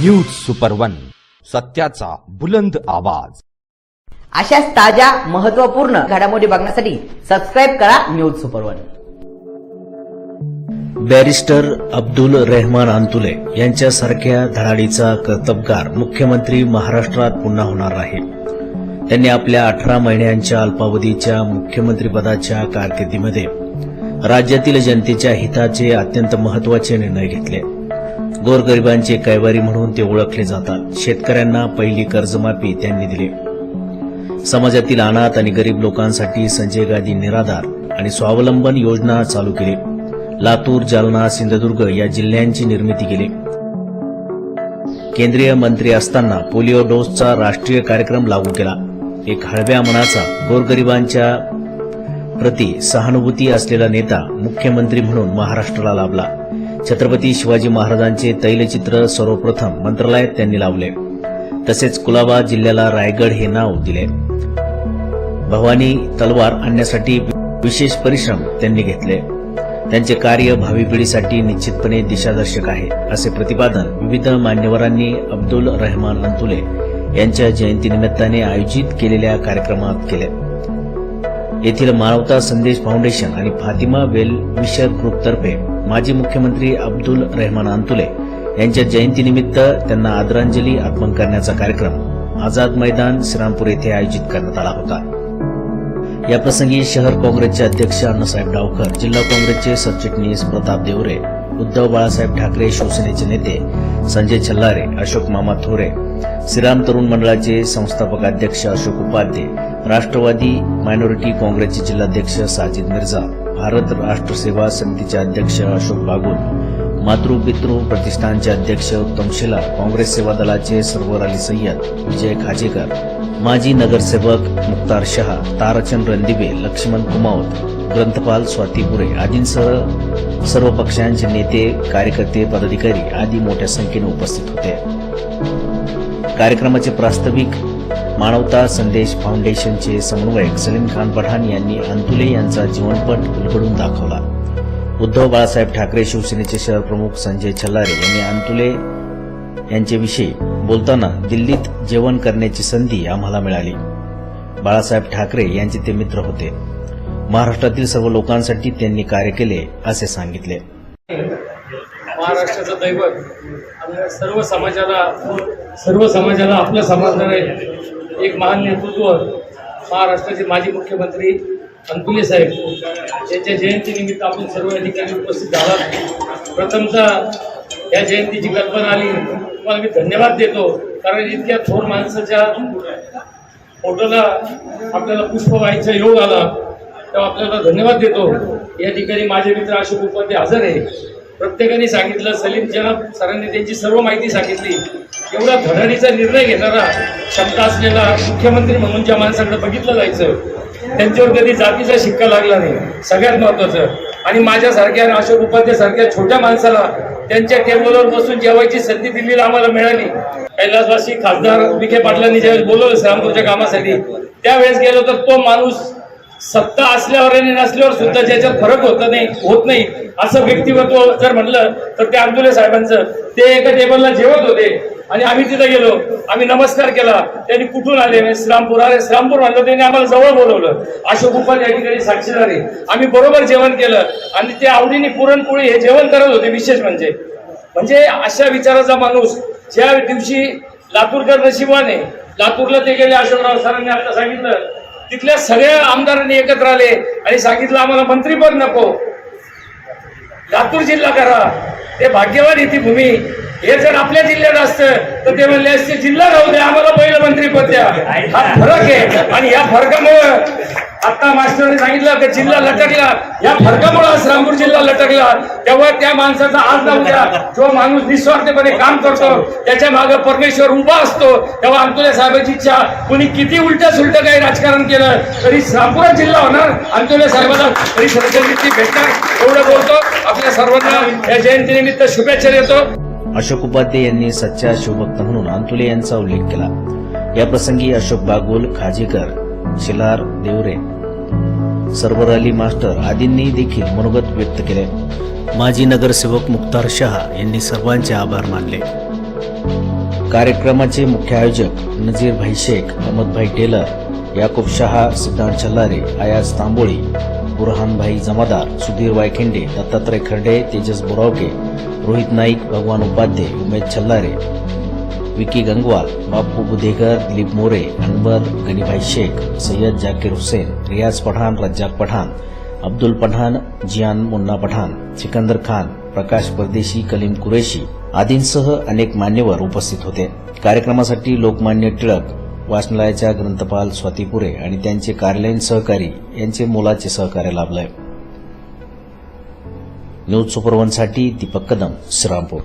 News super one सत्याचा बुलंद आवाज. अशाच ताज्या महत्त्वपूर्ण घडामोडी बघण्यासाठी सबस्क्राईब करा news super one barrister Abdul Rehman Antulay यांच्यासारख्या धडाडीचा कर्तबगार मुख्यमंत्री महाराष्ट्रात पुन्हा होणार आहे. त्यांनी आपल्या अठरा महिन्यांच्या अल्पावधीच्या मुख्यमंत्रीपदाच्या कारकिर्दीमध्ये राज्यातील जनतेच्या हिताचे अत्यंत महत्त्वाचे निर्णय घेतले. गोरगरिबांचे कैवारी म्हणून ते ओळखले जातात. शेतकऱ्यांना पहिली कर्जमाफी त्यांनी दिली. समाजातील अनाथ आणि गरीब लोकांसाठी संजय गांधी निराधार आणि स्वावलंबन योजना चालू केली. लातूर जालना सिंधुदुर्ग या जिल्ह्यांची निर्मिती केली. केंद्रीय मंत्री असताना पोलिओ डोसचा राष्ट्रीय कार्यक्रम लागू केला. एक हळव्या मनाचा गोरगरिबांच्या प्रति सहानुभूती असलेला नेता मुख्यमंत्री म्हणून महाराष्ट्राला लाभला. छत्रपती शिवाजी महाराजांचे तैलचित्र सर्वप्रथम मंत्रालयात त्यांनी लावले. तसेच कुलाबा जिल्ह्याला रायगड हे नाव दिले. भवानी तलवार आणण्यासाठी विशेष परिश्रम त्यांनी घेतले. त्यांचे कार्य भावी पिढीसाठी निश्चितपणे दिशादर्शक आहे असे प्रतिपादन विविध मान्यवरांनी अब्दुल रहमान अंतुले यांच्या जयंतीनिमित्ताने आयोजित केलेल्या कार्यक्रमात केले. येथील मानवता संदेश फाउंडेशन आणि फातिमा वेल विषय ग्रुपतर्फे माजी मुख्यमंत्री अब्दुल रहमान अंतुले यांच्या जयंतीनिमित्त त्यांना आदरांजली अर्पण करण्याचा कार्यक्रम आझाद मैदान श्रीरामपूर येथे आयोजित करण्यात आला होता. याप्रसंगी शहर काँग्रेसचे अध्यक्ष अण्णासाहेब डावकर जिल्हा काँग्रेसचे सरचिटणीस प्रताप देवरे उद्धव बाळासाहेब ठाकरे शिवसेनेचे नेते संजय छल्लारे अशोक मामा थोरे श्रीराम तरुण मंडळाचे संस्थापक अध्यक्ष अशोक उपाध्ये राष्ट्रवादी मायनॉरिटी काँग्रेसचे जिल्हाध्यक्ष साजिद मिर्झा भारत राष्ट्र सेवा समितीचे अध्यक्ष अशोक बागुल मातृपितृ प्रतिष्ठानचे अध्यक्ष उत्तम शिला काँग्रेस सेवा दलाचे सरवर अली सय्यद विजय खाजेकर माजी नगरसेवक मुक्तार शहा ताराचंद रणदिवे लक्ष्मण कुमावत ग्रंथपाल स्वाती पुरे आदींसह सर्व पक्षांचे नेते कार्यकर्ते पदाधिकारी आदी मोठ्या संख्येने उपस्थित होते. कार्यक्रमाचे प्रास्ताविक मानवता संदेश फाउंडेशनचे समन्वयक सलीम खान पठाण यांनी अंतुले यांचा जीवनपट उलगडून दाखवला. उद्धव बाळासाहेब ठाकरे शिवसेनेचे शहर प्रमुख संजय छल्लारे यांनी अंतुले यांच्याविषयी बोलताना दिल्लीत जेवण करण्याची संधी आम्हाला मिळाली. बाळासाहेब ठाकरे यांचे ते मित्र होते. महाराष्ट्रातील सर्व लोकांसाठी त्यांनी कार्य केले असे सांगितले. महाराष्ट्राचं दैवत सर्व समाजाला सर्व समाजाला आपलं समजणारे एक महान नेतृत्व महाराष्ट्राचे माजी मुख्यमंत्री अंतुले साहेब. यांच्या जयंतीनिमित्त आपण सर्व या ठिकाणी उपस्थित झालात. प्रथमतः या जयंतीची कल्पना आली. तुम्हाला मी धन्यवाद देतो. कारण इतक्या थोर माणसाच्या फोटोला आपल्याला पुष्प व्हायचा योग आला. तेव्हा आपल्याला धन्यवाद देतो. या ठिकाणी माझे मित्र अशोक उपाध्ये हजर आहे. प्रत्येकाने सांगितलं सलीम जनाब सरांनी त्यांची सर्व माहिती सांगितली. एवढा धडाडीचा निर्णय घेणारा क्षमता असलेला मुख्यमंत्री म्हणून ज्या माणसाकडे बघितलं जायचं त्यांच्यावर कधी जातीचा शिक्का लागला नाही. सगळ्यात महत्वाचं. आणि माझ्यासारख्या अशोक उपाध्याय सारख्या छोट्या माणसाला त्यांच्या टेबलवर बसून जेवायची संधी दिल्लीला आम्हाला मिळाली. कैलासवासी खासदार विखे पाटलांनी ज्यावेळेस बोलवलं श्रीरामपूरच्या कामासाठी त्यावेळेस गेलो तर तो माणूस सत्ता असल्यावर आणि नसल्यावर सुद्धा ज्याच्यात फरक होत नाही होत नाही असं व्यक्तिमत्व जर म्हणलं तर ते अब्दुले साहेबांचं ते एका टेबलला जेवत होते. आणि आम्ही तिथे गेलो आम्ही नमस्कार केला. त्यांनी कुठून आले? श्रामपूर श्रीरामपूर अरे श्रीरामपूर म्हणलं त्यांनी आम्हाला जवळ बोलवलं. अशोक उपाध्याय या ठिकाणी साक्षीदार आम्ही बरोबर जेवण केलं. आणि ते आवडीने पुरणपोळी हे जेवण करत होते विशेष म्हणजे. म्हणजे अशा विचाराचा माणूस ज्या दिवशी लातूरकर नशिबाने लातूरला ते गेले अशोकराव सरांनी आता सांगितलं तिथल्या सगळ्या आमदारांनी एकत्र आले आणि सांगितलं आम्हाला मंत्रीपद नको. लातूर जिल्हा करा. ते भाग्यवान येते भूमी. हे जर आपल्या जिल्ह्यात असतं तर ते म्हणले असते जिल्हा राहू द्या आम्हाला पहिलं मंत्रीपद द्या. हा फरक आहे. आणि या फरकामुळं आता मास्टरने सांगितलं की जिल्हा लटकला. या फरकामुळे आज रामपूर जिल्हा लटकला. तेव्हा त्या माणसाचा आज ना उद्या जो माणूस निस्वार्थपणे काम करतो त्याच्यामागे परमेश्वर उभा असतो. तेव्हा अंतुले साहेबांची इच्छा कुणी किती उलट्या सुलट काही राजकारण केलं तरी रामपुरा जिल्हा होणार? अंतुले साहेबांना तरी श्रद्धांजली भेटणार. एवढं बोलतो. आपल्या सर्वांना या जयंतीनिमित्त शुभेच्छा देतो. अशोक उपाध्ये यांनी सच्चा शिवभक्त म्हणून अंतुले यांचा उल्लेख केला. याप्रसंगी अशोक बागुल खाजेकर शिलार देवरे सरवर अली मास्टर आदींनी देखील मनोगत व्यक्त केले. माजी नगरसेवक मुक्तार शहा यांनी सर्वांचे आभार मानले. कार्यक्रमाचे मुख्य आयोजक नजीर भाई शेख अहमदभाई टेलर याकूब शहा सिद्धार्थ छल्लारे आयाज तांबोळी बुरहानभाई जमादार सुधीर वायखिंडे दत्तात्रय खर्डे तेजस बोरावके रोहित नाईक भगवान उपाध्ये उमेद छल्लारे विकी गंगवाल बापू बुधेकर दिलीप मोरे अनवर गनीभाई शेख सय्यद जाकीर हुसेन रियाज पठाण रज्जाक पठाण अब्दुल पठाण जियान मुन्ना पठाण सिकंदर खान प्रकाश परदेशी कलीम कुरेशी आदींसह अनेक मान्यवर उपस्थित होते. कार्यक्रमासाठी लोकमान्य टिळक वाचनालयाच्या ग्रंथपाल स्वातीपुरे आणि त्यांचे कार्यालयीन सहकारी यांचे मोलाचे सहकार्य लाभलंय. न्यूज सुपर वनसाठी दीपक कदम श्रीरामपूर.